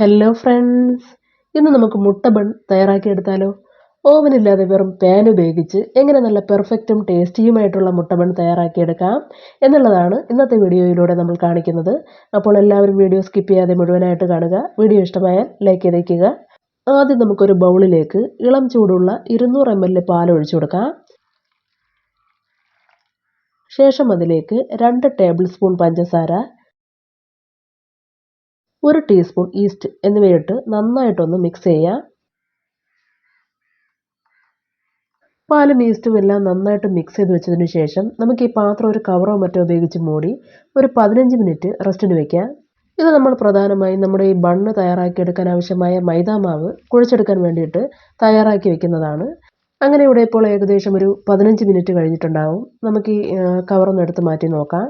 Hello friends ഇന്ന് നമുക്ക് മുട്ട ബൺ തയ്യാറാക്കിയെടുത്താലോ ഓവനില്ലാതെ വെറും പാൻ ഉപയോഗിച്ച് എങ്ങനെ നല്ല പെർഫെക്റ്റും ടേസ്റ്റിയുമായിട്ടുള്ള മുട്ട ബൺ തയ്യാറാക്കിയെടുക്കാം എന്നുള്ളതാണ് ഇന്നത്തെ വീഡിയോയിലൂടെ നമ്മൾ കാണിക്കുന്നത്. അപ്പോൾ എല്ലാവരും വീഡിയോ സ്കിപ്പ് ചെയ്യാതെ മുഴുവനായിട്ട് കാണുക. വീഡിയോ ഇഷ്ടമായാൽ ലൈക്ക് ചെയ്തേക്കുക. ആദ്യം നമുക്കൊരു ബൗളിലേക്ക് ഇളം ചൂടുള്ള ഇരുന്നൂറ് എം എൽ പാൽ ഒഴിച്ചു കൊടുക്കാം. ശേഷം അതിലേക്ക് രണ്ട് ടേബിൾ സ്പൂൺ പഞ്ചസാര ഒരു ടീസ്പൂൺ ഈസ്റ്റ് എന്നിവയിട്ട് നന്നായിട്ടൊന്ന് മിക്സ് ചെയ്യുക പാലും ഈസ്റ്റും എല്ലാം നന്നായിട്ട് മിക്സ് ചെയ്ത് വെച്ചതിന് ശേഷം നമുക്ക് ഈ പാത്രം ഒരു കവറോ മറ്റോ ഉപയോഗിച്ച് മൂടി ഒരു പതിനഞ്ച് മിനിറ്റ് റെസ്റ്റിന് വെക്കുക ഇത് നമ്മൾ പ്രധാനമായും നമ്മുടെ ഈ ബണ്ണ് തയ്യാറാക്കിയെടുക്കാൻ ആവശ്യമായ മൈദാമാവ് കുഴിച്ചെടുക്കാൻ വേണ്ടിയിട്ട് തയ്യാറാക്കി വെക്കുന്നതാണ്. അങ്ങനെ ഇവിടെ ഇപ്പോൾ ഏകദേശം ഒരു പതിനഞ്ച് മിനിറ്റ് കഴിഞ്ഞിട്ടുണ്ടാവും. നമുക്ക് ഈ കവറൊന്ന് എടുത്ത് മാറ്റി നോക്കാം.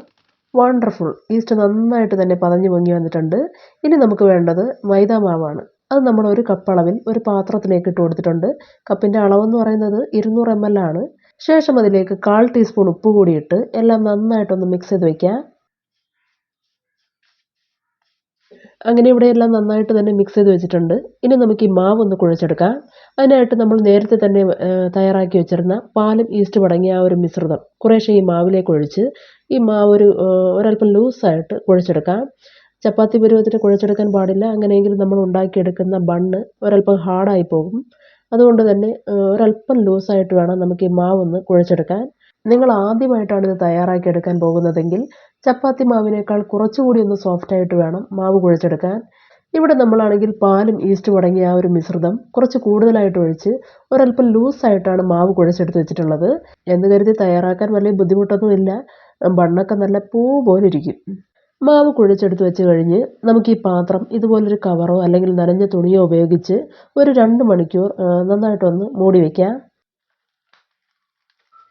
വണ്ടർഫുൾ ഈസ്റ്റ് നന്നായിട്ട് തന്നെ പതഞ്ഞ് പൊങ്ങി വന്നിട്ടുണ്ട്. ഇനി നമുക്ക് വേണ്ടത് മൈദ മാവാണ്. അത് നമ്മൾ ഒരു കപ്പ് അളവിൽ ഒരു പാത്രത്തിലേക്ക് ഇട്ട് കൊടുത്തിട്ടുണ്ട്. കപ്പിന്റെ അളവെന്ന് പറയുന്നത് ഇരുന്നൂറ് എം എൽ ആണ്. ശേഷം അതിലേക്ക് കാൽ ടീസ്പൂൺ ഉപ്പ് കൂടിയിട്ട് എല്ലാം നന്നായിട്ടൊന്ന് മിക്സ് ചെയ്ത് വയ്ക്കുക അങ്ങനെ ഇവിടെ എല്ലാം നന്നായിട്ട് തന്നെ മിക്സ് ചെയ്ത് വെച്ചിട്ടുണ്ട്. ഇനി നമുക്ക് ഈ മാവ് ഒന്ന് കുഴച്ചെടുക്കാം. അതിനായിട്ട് നമ്മൾ നേരത്തെ തന്നെ തയ്യാറാക്കി വെച്ചിരുന്ന പാലും ഈസ്റ്റ് അടങ്ങിയ ആ ഒരു മിശ്രിതം കുറേശ്ശെ ഈ മാവിലേക്ക് ഒഴിച്ച് ഈ മാവ് ഒരു ഒരല്പം ലൂസായിട്ട് കുഴച്ചെടുക്കാം. ചപ്പാത്തി പരുവത്തിന് കുഴച്ചെടുക്കാൻ പാടില്ല. അങ്ങനെയെങ്കിൽ നമ്മൾ ഉണ്ടാക്കിയെടുക്കുന്ന ബണ്ണ് ഒരല്പം ഹാർഡായി പോകും. അതുകൊണ്ട് തന്നെ ഒരല്പം ലൂസായിട്ട് വേണം നമുക്ക് ഈ മാവ് ഒന്ന് കുഴച്ചെടുക്കാൻ. നിങ്ങൾ ആദ്യമായിട്ടാണ് ഇത് തയ്യാറാക്കി എടുക്കാൻ പോകുന്നതെങ്കിൽ ചപ്പാത്തി മാവിനേക്കാൾ കുറച്ചുകൂടി ഒന്ന് സോഫ്റ്റായിട്ട് വേണം മാവ് കുഴച്ചെടുക്കാൻ. ഇവിടെ നമ്മളാണെങ്കിൽ പാലും ഈസ്റ്റും അടങ്ങിയ ആ ഒരു മിശ്രിതം കുറച്ച് കൂടുതലായിട്ട് ഒഴിച്ച് ഒരല്പം ലൂസായിട്ടാണ് മാവ് കുഴച്ചെടുത്ത് വെച്ചിട്ടുള്ളത്. എന്ന് കരുതി തയ്യാറാക്കാൻ വലിയ ബുദ്ധിമുട്ടൊന്നുമില്ല ബണ്ണൊക്കെ നല്ല പൂ പോലെ ഇരിക്കും. മാവ് കുഴച്ചെടുത്ത് വെച്ച് കഴിഞ്ഞ് നമുക്ക് ഈ പാത്രം ഇതുപോലൊരു കവറോ അല്ലെങ്കിൽ നനഞ്ഞ തുണിയോ ഉപയോഗിച്ച് ഒരു രണ്ട് മണിക്കൂർ നന്നായിട്ടൊന്ന് മൂടി വയ്ക്കാം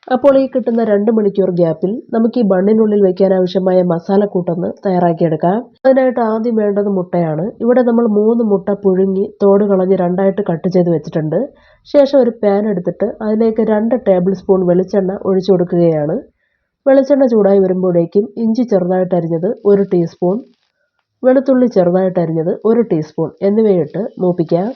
അപ്പോൾ ഈ കിട്ടുന്ന രണ്ട് മണിക്കൂർ ഗ്യാപ്പിൽ നമുക്ക് ഈ ബണ്ണിനുള്ളിൽ വെക്കാൻ ആവശ്യമായ മസാല മസാലക്കൂട്ടൊന്ന് തയ്യാറാക്കിയെടുക്കാം. അതിനായിട്ട് ആദ്യം വേണ്ടത് മുട്ടയാണ്. ഇവിടെ നമ്മൾ മൂന്ന് മുട്ട പുഴുങ്ങി തോട് കളഞ്ഞ് രണ്ടായിട്ട് കട്ട് ചെയ്ത് വെച്ചിട്ടുണ്ട്. ശേഷം ഒരു പാൻ എടുത്തിട്ട് അതിലേക്ക് രണ്ട് ടേബിൾ സ്പൂൺ വെളിച്ചെണ്ണ ഒഴിച്ചു കൊടുക്കുകയാണ്. വെളിച്ചെണ്ണ ചൂടായി വരുമ്പോഴേക്കും ഇഞ്ചി ചെറുതായിട്ട് അരിഞ്ഞത് ഒരു ടീസ്പൂൺ വെളുത്തുള്ളി ചെറുതായിട്ട് അരിഞ്ഞത് ഒരു ടീസ്പൂൺ എന്നിവയിട്ട് മൂപ്പിക്കാം.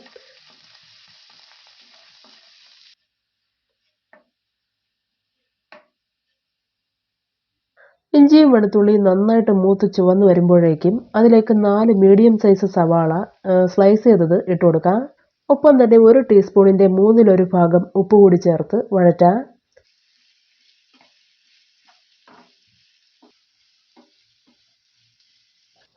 ഇഞ്ചിയും വെളുത്തുള്ളിയും നന്നായിട്ട് മൂത്ത് ചുവന്ന് വരുമ്പോഴേക്കും അതിലേക്ക് നാല് മീഡിയം സൈസ് സവാള സ്ലൈസ് ചെയ്തത് ഇട്ട് കൊടുക്കാം. ഒപ്പം തന്നെ ഒരു ടീസ്പൂണിന്റെ മൂന്നിലൊരു ഭാഗം ഉപ്പ് കൂടി ചേർത്ത് വഴറ്റാം.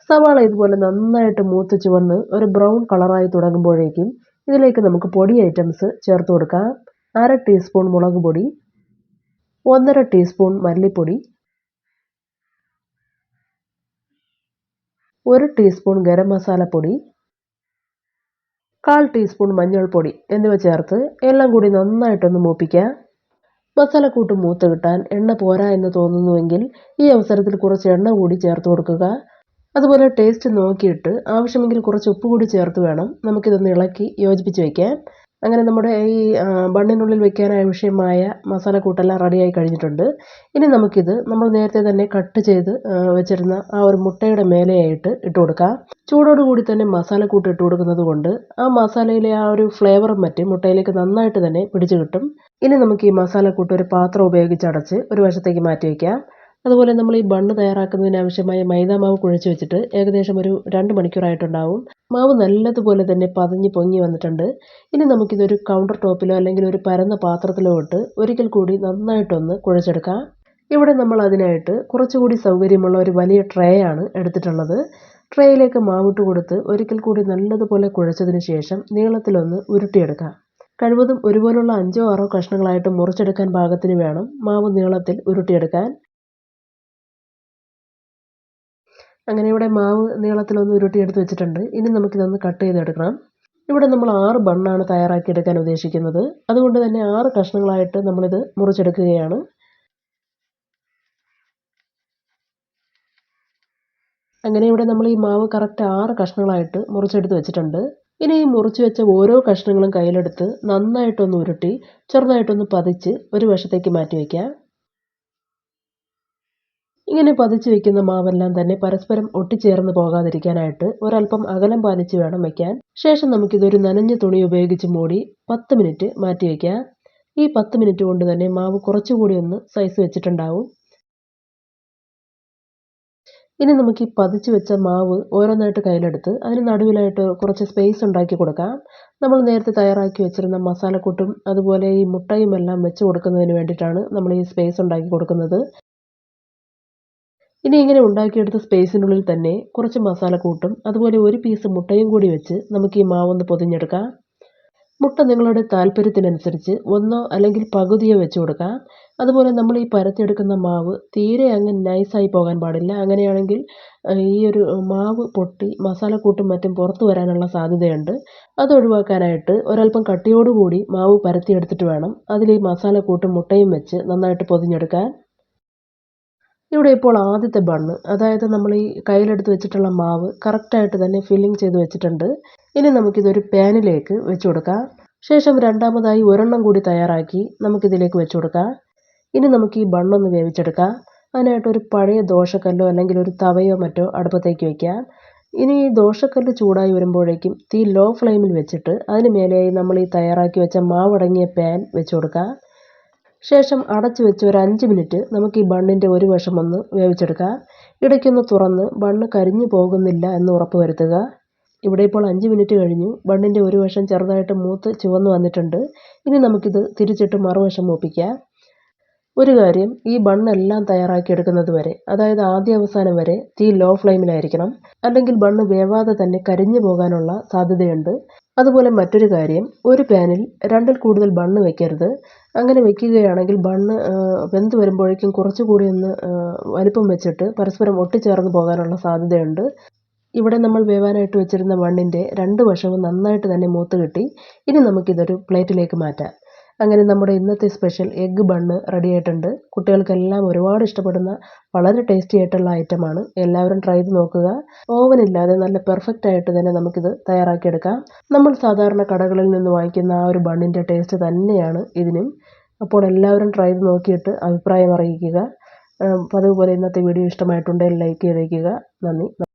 സവാള ഇതുപോലെ നന്നായിട്ട് മൂത്ത് ചുവന്ന് ഒരു ബ്രൗൺ കളറായി തുടങ്ങുമ്പോഴേക്കും ഇതിലേക്ക് നമുക്ക് പൊടി ഐറ്റംസ് ചേർത്ത് കൊടുക്കാം. അര ടീസ്പൂൺ മുളക് പൊടി ഒന്നര ടീസ്പൂൺ മല്ലിപ്പൊടി ഒരു ടീസ്പൂൺ ഗരം മസാലപ്പൊടി കാൽ ടീസ്പൂൺ മഞ്ഞൾപ്പൊടി എന്നിവ ചേർത്ത് എല്ലാം കൂടി നന്നായിട്ടൊന്ന് മൂപ്പിക്കുക. മസാലക്കൂട്ട് മൂത്ത് കിട്ടാൻ എണ്ണ പോരാ എന്ന് തോന്നുന്നുവെങ്കിൽ ഈ അവസരത്തിൽ കുറച്ച് എണ്ണ കൂടി ചേർത്ത് കൊടുക്കുക. അതുപോലെ ടേസ്റ്റ് നോക്കിയിട്ട് ആവശ്യമെങ്കിൽ കുറച്ച് ഉപ്പ് കൂടി ചേർത്ത് വേണം. നമുക്കിതൊന്ന് ഇളക്കി യോജിപ്പിച്ച് വയ്ക്കാൻ അങ്ങനെ നമ്മുടെ ഈ ബണ്ണിനുള്ളിൽ വെക്കാൻ ആവശ്യമായ മസാലക്കൂട്ടെല്ലാം റെഡിയായി കഴിഞ്ഞിട്ടുണ്ട്. ഇനി നമുക്കിത് നമ്മൾ നേരത്തെ തന്നെ കട്ട് ചെയ്ത് വെച്ചിരുന്ന ആ ഒരു മുട്ടയുടെ മേലെയായിട്ട് ഇട്ട് കൊടുക്കാം. ചൂടോടുകൂടി തന്നെ മസാലക്കൂട്ട് ഇട്ട് കൊടുക്കുന്നത് കൊണ്ട് ആ മസാലയിലെ ആ ഒരു ഫ്ലേവറും മറ്റും മുട്ടയിലേക്ക് നന്നായിട്ട് തന്നെ പിടിച്ചു കിട്ടും. ഇനി നമുക്ക് ഈ മസാല മസാലക്കൂട്ട് ഒരു പാത്രം ഉപയോഗിച്ച് അടച്ച് ഒരു വശത്തേക്ക് മാറ്റി വയ്ക്കാം അതുപോലെ നമ്മൾ ഈ ബണ്ണ് തയ്യാറാക്കുന്നതിനാവശ്യമായ മൈദ മാവ് കുഴച്ച് വെച്ചിട്ട് ഏകദേശം ഒരു രണ്ട് മണിക്കൂറായിട്ടുണ്ടാവും. മാവ് നല്ലതുപോലെ തന്നെ പതഞ്ഞ് പൊങ്ങി വന്നിട്ടുണ്ട്. ഇനി നമുക്കിതൊരു കൗണ്ടർ ടോപ്പിലോ അല്ലെങ്കിൽ ഒരു പരന്ന പാത്രത്തിലോ ഇട്ട് ഒരിക്കൽ കൂടി നന്നായിട്ടൊന്ന് കുഴച്ചെടുക്കാം. ഇവിടെ നമ്മൾ അതിനായിട്ട് കുറച്ചുകൂടി സൗകര്യമുള്ള ഒരു വലിയ ട്രേ ആണ് എടുത്തിട്ടുള്ളത്. ട്രേയിലേക്ക് മാവിട്ട് കൊടുത്ത് ഒരിക്കൽ കൂടി നല്ലതുപോലെ കുഴച്ചതിന് ശേഷം നീളത്തിലൊന്ന് ഉരുട്ടിയെടുക്കാം. കഴിവതും ഒരുപോലുള്ള അഞ്ചോ ആറോ കഷ്ണങ്ങളായിട്ട് മുറിച്ചെടുക്കാൻ പാകത്തിന് വേണം മാവ് നീളത്തിൽ ഉരുട്ടിയെടുക്കാൻ. അങ്ങനെ ഇവിടെ മാവ് നീളത്തിലൊന്ന് ഉരുട്ടിയെടുത്ത് വെച്ചിട്ടുണ്ട്. ഇനി നമുക്കിതൊന്ന് കട്ട് ചെയ്തെടുക്കണം. ഇവിടെ നമ്മൾ ആറ് ബണ്ണാണ് തയ്യാറാക്കി എടുക്കാൻ ഉദ്ദേശിക്കുന്നത്. അതുകൊണ്ട് തന്നെ ആറ് കഷ്ണങ്ങളായിട്ട് നമ്മളിത് മുറിച്ചെടുക്കുകയാണ്. അങ്ങനെ ഇവിടെ നമ്മൾ ഈ മാവ് കറക്റ്റ് ആറ് കഷ്ണങ്ങളായിട്ട് മുറിച്ചെടുത്ത് വെച്ചിട്ടുണ്ട്. ഇനി ഈ മുറിച്ച് വെച്ച ഓരോ കഷ്ണങ്ങളും കയ്യിലെടുത്ത് നന്നായിട്ടൊന്ന് ഉരുട്ടി ചെറുതായിട്ടൊന്ന് പതിച്ച് ഒരു വശത്തേക്ക് മാറ്റി വയ്ക്കാം ഇങ്ങനെ പതിച്ചു വെക്കുന്ന മാവെല്ലാം തന്നെ പരസ്പരം ഒട്ടിച്ചേർന്ന് പോകാതിരിക്കാനായിട്ട് ഒരല്പം അകലം പാലിച്ച് വേണം വയ്ക്കാൻ ശേഷം നമുക്കിതൊരു നനഞ്ഞ തുണി ഉപയോഗിച്ച് മൂടി പത്ത് മിനിറ്റ് മാറ്റി വയ്ക്കാം ഈ പത്ത് മിനിറ്റ് കൊണ്ട് തന്നെ മാവ് കുറച്ചുകൂടി ഒന്ന് സൈസ് വെച്ചിട്ടുണ്ടാവും. ഇനി നമുക്ക് ഈ പതിച്ചു വെച്ച മാവ് ഓരോന്നായിട്ട് കയ്യിലെടുത്ത് അതിന് നടുവിലായിട്ട് കുറച്ച് സ്പേസ് ഉണ്ടാക്കി കൊടുക്കാം. നമ്മൾ നേരത്തെ തയ്യാറാക്കി വെച്ചിരുന്ന മസാലക്കൂട്ടും അതുപോലെ ഈ മുട്ടയും എല്ലാം വെച്ച് കൊടുക്കുന്നതിന് വേണ്ടിയിട്ടാണ് നമ്മൾ ഈ സ്പേസ് ഉണ്ടാക്കി കൊടുക്കുന്നത്. ഇനി ഇങ്ങനെ ഉണ്ടാക്കിയെടുത്ത സ്പേസിനുള്ളിൽ തന്നെ കുറച്ച് മസാലക്കൂട്ടും അതുപോലെ ഒരു പീസ് മുട്ടയും കൂടി വെച്ച് നമുക്ക് ഈ മാവൊന്ന് പൊതിഞ്ഞെടുക്കാം. മുട്ട നിങ്ങളുടെ താല്പര്യത്തിനനുസരിച്ച് ഒന്നോ അല്ലെങ്കിൽ പകുതിയോ വെച്ച് കൊടുക്കാം. അതുപോലെ നമ്മൾ ഈ പരത്തിയെടുക്കുന്ന മാവ് തീരെ അങ്ങ് നൈസായി പോകാൻ പാടില്ല. അങ്ങനെയാണെങ്കിൽ ഈ ഒരു മാവ് പൊട്ടി മസാലക്കൂട്ടും മറ്റും പുറത്തു വരാനുള്ള സാധ്യതയുണ്ട്. അത് ഒഴിവാക്കാനായിട്ട് ഒരല്പം കട്ടിയോടുകൂടി മാവ് പരത്തിയെടുത്തിട്ട് വേണം. അതിൽ ഈ മസാലക്കൂട്ടും മുട്ടയും വെച്ച് നന്നായിട്ട് പൊതിഞ്ഞെടുക്കാൻ. ഇവിടെ ഇപ്പോൾ ആദ്യത്തെ ബണ്ണ്. അതായത് നമ്മൾ ഈ കയ്യിലെടുത്ത് വെച്ചിട്ടുള്ള മാവ് കറക്റ്റായിട്ട് തന്നെ ഫില്ലിംഗ് ചെയ്ത് വെച്ചിട്ടുണ്ട്. ഇനി നമുക്കിതൊരു പാനിലേക്ക് വെച്ച് കൊടുക്കാം. ശേഷം രണ്ടാമതായി ഒരെണ്ണം കൂടി തയ്യാറാക്കി നമുക്കിതിലേക്ക് വെച്ച് കൊടുക്കാം. ഇനി നമുക്ക് ഈ ബണ്ണൊന്ന് വേവിച്ചെടുക്കാം. അതിനായിട്ട് ഒരു പഴയ ദോശക്കല്ലോ അല്ലെങ്കിൽ ഒരു തവയോ മറ്റോ അടുപ്പത്തേക്ക് വയ്ക്കാം ഇനി ഈ ദോശക്കല്ല് ചൂടായി വരുമ്പോഴേക്കും തീ ലോ ഫ്ലെയിമിൽ വെച്ചിട്ട് അതിന് മേലെയായി നമ്മൾ ഈ തയ്യാറാക്കി വെച്ച മാവടങ്ങിയ പാൻ വെച്ച് കൊടുക്കാം. ശേഷം അടച്ചു വെച്ച് ഒരു അഞ്ച് മിനിറ്റ് നമുക്ക് ഈ ബണ്ണിന്റെ ഒരു വശം ഒന്ന് വേവിച്ചെടുക്കാം. ഇടയ്ക്കൊന്ന് തുറന്ന് ബണ്ണ് കരിഞ്ഞു പോകുന്നില്ല എന്ന് ഉറപ്പ് വരുത്തുക. ഇവിടെ ഇപ്പോൾ അഞ്ച് മിനിറ്റ് കഴിഞ്ഞു. ബണ്ണിന്റെ ഒരു വശം ചെറുതായിട്ട് മൂത്ത് ചുവന്ന് വന്നിട്ടുണ്ട്. ഇനി നമുക്കിത് തിരിച്ചിട്ട് മറുവശം മൂപ്പിക്കാം. ഒരു കാര്യം ഈ ബണ്ണെല്ലാം തയ്യാറാക്കി എടുക്കുന്നത് വരെ അതായത് ആദ്യ അവസാനം വരെ തീ ലോ ഫ്ലെയിമിലായിരിക്കണം. അല്ലെങ്കിൽ ബണ്ണ് വേവാതെ തന്നെ കരിഞ്ഞു പോകാനുള്ള സാധ്യതയുണ്ട്. അതുപോലെ മറ്റൊരു കാര്യം ഒരു പാനിൽ രണ്ടിൽ കൂടുതൽ ബണ്ണ് വെക്കരുത്. അങ്ങനെ വെക്കുകയാണെങ്കിൽ ബണ്ണ് വെന്ത് വരുമ്പോഴേക്കും കുറച്ചുകൂടി ഒന്ന് വലിപ്പം വെച്ചിട്ട് പരസ്പരം ഒട്ടിച്ചേർന്ന് പോകാനുള്ള സാധ്യതയുണ്ട്. ഇവിടെ നമ്മൾ വേവാനായിട്ട് വെച്ചിരുന്ന ബണ്ണിന്റെ രണ്ട് വശവും നന്നായിട്ട് തന്നെ മൂത്ത് കിട്ടി. ഇനി നമുക്കിതൊരു പ്ലേറ്റിലേക്ക് മാറ്റാം. അങ്ങനെ നമ്മുടെ ഇന്നത്തെ സ്പെഷ്യൽ എഗ്ഗ് ബണ്ണ് റെഡി ആയിട്ടുണ്ട് കുട്ടികൾക്കെല്ലാം ഒരുപാട് ഇഷ്ടപ്പെടുന്ന വളരെ ടേസ്റ്റി ആയിട്ടുള്ള ഐറ്റമാണ് എല്ലാവരും ട്രൈ ചെയ്ത് നോക്കുക. ഓവൻ ഇല്ലാതെ നല്ല പെർഫെക്റ്റ് ആയിട്ട് തന്നെ നമുക്കിത് തയ്യാറാക്കിയെടുക്കാം. നമ്മൾ സാധാരണ കടകളിൽ നിന്ന് വാങ്ങിക്കുന്ന ആ ഒരു ബണ്ണിന്റെ ടേസ്റ്റ് തന്നെയാണ് ഇതിനും. അപ്പോൾ എല്ലാവരും ട്രൈ ചെയ്ത് നോക്കിയിട്ട് അഭിപ്രായം അറിയിക്കുക. പതിവ് പോലെ ഇന്നത്തെ വീഡിയോ ഇഷ്ടമായിട്ടുണ്ടെങ്കിൽ ലൈക്ക് ചെയ്തേക്കുക. നന്ദി.